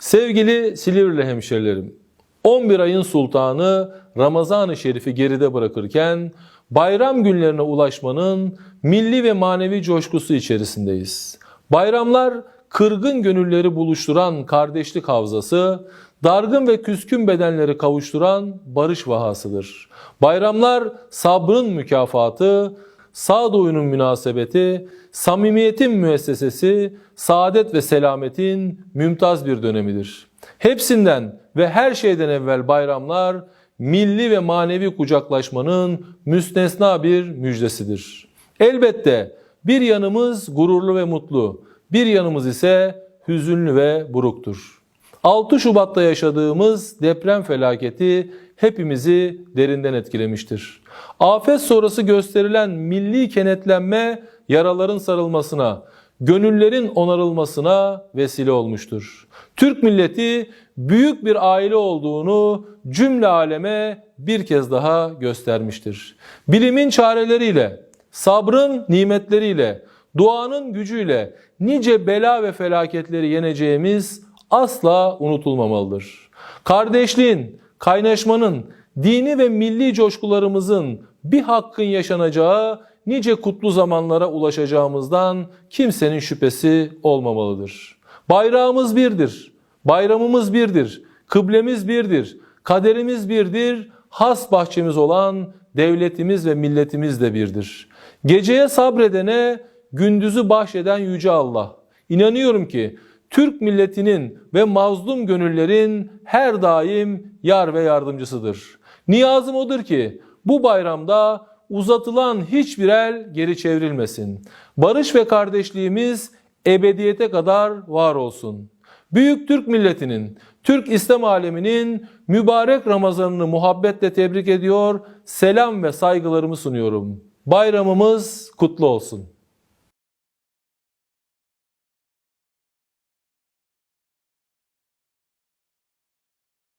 Sevgili Silivri hemşerilerim, 11 ayın sultanı Ramazan-ı Şerif'i geride bırakırken bayram günlerine ulaşmanın milli ve manevi coşkusu içerisindeyiz. Bayramlar kırgın gönülleri buluşturan kardeşlik havzası, dargın ve küskün bedenleri kavuşturan barış vahasıdır. Bayramlar sabrın mükafatı, sağduyunun münasebeti, samimiyetin müessesesi, saadet ve selametin mümtaz bir dönemidir. Hepsinden ve her şeyden evvel bayramlar milli ve manevi kucaklaşmanın müstesna bir müjdesidir. Elbette bir yanımız gururlu ve mutlu, bir yanımız ise hüzünlü ve buruktur. 6 Şubat'ta yaşadığımız deprem felaketi hepimizi derinden etkilemiştir. Afet sonrası gösterilen milli kenetlenme yaraların sarılmasına, gönüllerin onarılmasına vesile olmuştur. Türk milleti büyük bir aile olduğunu cümle aleme bir kez daha göstermiştir. Bilimin çareleriyle, sabrın nimetleriyle, duanın gücüyle nice bela ve felaketleri yeneceğimiz asla unutulmamalıdır. Kardeşliğin, kaynaşmanın, dini ve milli coşkularımızın bir hakkın yaşanacağı nice kutlu zamanlara ulaşacağımızdan kimsenin şüphesi olmamalıdır. Bayrağımız birdir, bayramımız birdir, kıblemiz birdir, kaderimiz birdir, has bahçemiz olan devletimiz ve milletimiz de birdir. Geceye sabredene gündüzü bahşeden yüce Allah. İnanıyorum ki Türk milletinin ve mazlum gönüllerin her daim yar ve yardımcısıdır. Niyazım odur ki bu bayramda uzatılan hiçbir el geri çevrilmesin. Barış ve kardeşliğimiz ebediyete kadar var olsun. Büyük Türk milletinin, Türk İslam aleminin mübarek Ramazanını muhabbetle tebrik ediyor, selam ve saygılarımı sunuyorum. Bayramımız kutlu olsun.